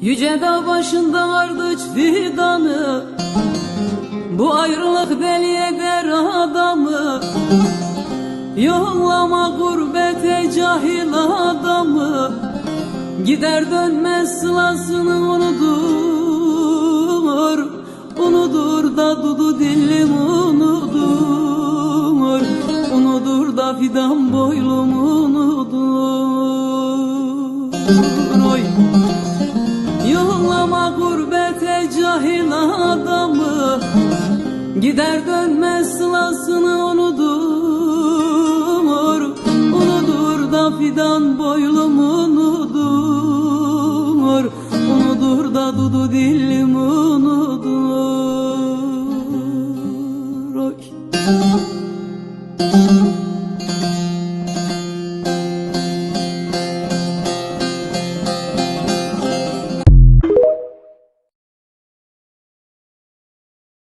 Yüce dağ başında vardı fidanı Bu ayrılık deli eder adamı. Yollama gurbete cahil adamı Gider dönmez sılasını unutur Unudur da dudu dilim unudur. Unudur da fidan boylum unudur. Oy kahin adamı Gider dönmez lasını unudur Unudur da fidan boylum unudur Unudur da dudu dilim unudur Oy.